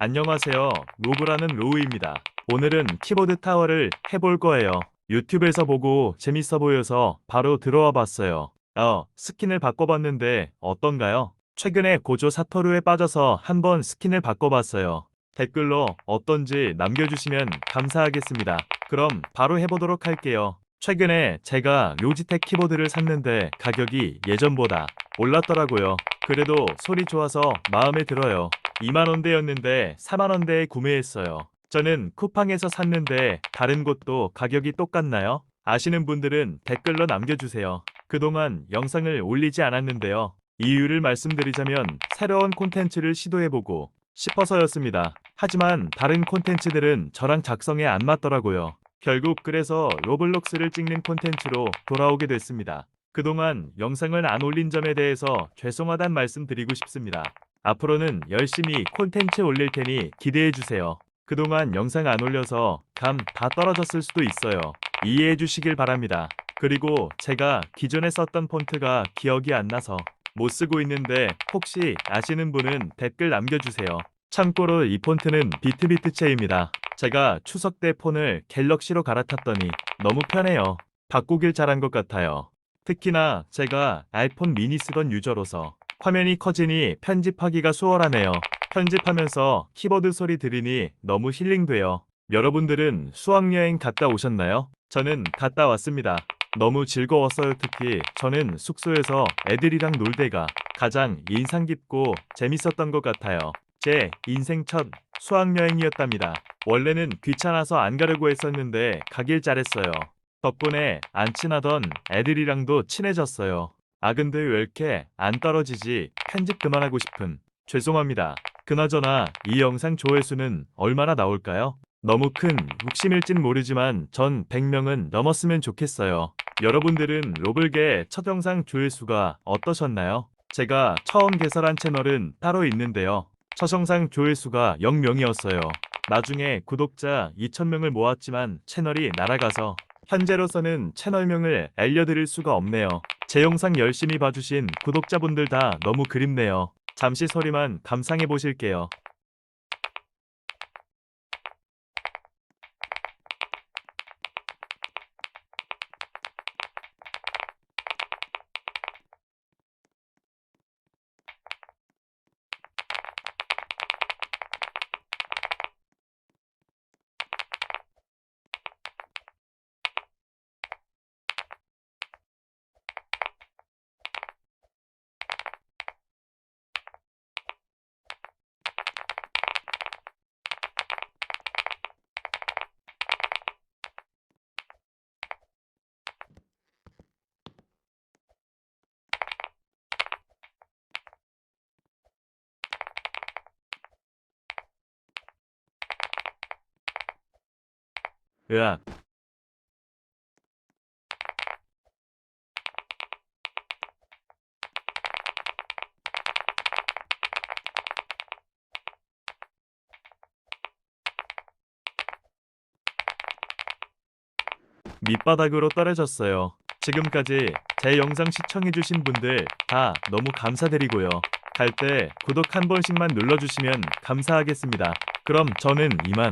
안녕하세요. 로브라는 로우입니다. 오늘은 키보드 타워를 해볼 거예요. 유튜브에서 보고 재밌어 보여서 바로 들어와 봤어요. 어, 스킨을 바꿔봤는데 어떤가요? 최근에 고조 사토루에 빠져서 한번 스킨을 바꿔봤어요. 댓글로 어떤지 남겨주시면 감사하겠습니다. 그럼 바로 해보도록 할게요. 최근에 제가 로지텍 키보드를 샀는데 가격이 예전보다 올랐더라고요. 그래도 소리 좋아서 마음에 들어요. 2만원대였는데 4만원대에 구매했어요. 저는 쿠팡에서 샀는데 다른 곳도 가격이 똑같나요? 아시는 분들은 댓글로 남겨주세요. 그동안 영상을 올리지 않았는데요. 이유를 말씀드리자면 새로운 콘텐츠를 시도해보고 싶어서였습니다. 하지만 다른 콘텐츠들은 저랑 작성에 안 맞더라고요. 결국 그래서 로블록스를 찍는 콘텐츠로 돌아오게 됐습니다. 그동안 영상을 안 올린 점에 대해서 죄송하단 말씀 드리고 싶습니다. 앞으로는 열심히 콘텐츠 올릴 테니 기대해 주세요. 그동안 영상 안 올려서 감 다 떨어졌을 수도 있어요. 이해해 주시길 바랍니다. 그리고 제가 기존에 썼던 폰트가 기억이 안 나서 못 쓰고 있는데 혹시 아시는 분은 댓글 남겨주세요. 참고로 이 폰트는 비트비트체입니다. 제가 추석 때 폰을 갤럭시로 갈아탔더니 너무 편해요. 바꾸길 잘한 것 같아요. 특히나 제가 아이폰 미니 쓰던 유저로서 화면이 커지니 편집하기가 수월하네요. 편집하면서 키보드 소리 들으니 너무 힐링돼요. 여러분들은 수학여행 갔다 오셨나요? 저는 갔다 왔습니다. 너무 즐거웠어요. 특히 저는 숙소에서 애들이랑 놀 때가 가장 인상 깊고 재밌었던 것 같아요. 제 인생 첫 수학여행이었답니다. 원래는 귀찮아서 안 가려고 했었는데 가길 잘했어요. 덕분에 안 친하던 애들이랑도 친해졌어요. 아 근데 왜 이렇게 안 떨어지지? 편집 그만하고 싶은. 죄송합니다. 그나저나 이 영상 조회수는 얼마나 나올까요? 너무 큰 욕심일진 모르지만 전 100명은 넘었으면 좋겠어요. 여러분들은 로블계 첫 영상 조회수가 어떠셨나요? 제가 처음 개설한 채널은 따로 있는데요. 첫 영상 조회수가 0명이었어요. 나중에 구독자 2,000명을 모았지만 채널이 날아가서 현재로서는 채널명을 알려드릴 수가 없네요. 제 영상 열심히 봐주신 구독자분들 다 너무 그립네요. 잠시 소리만 감상해 보실게요. 으악. 밑바닥으로 떨어졌어요. 지금까지 제 영상 시청해주신 분들 다 너무 감사드리고요. 갈 때 구독 한 번씩만 눌러주시면 감사하겠습니다. 그럼 저는 이만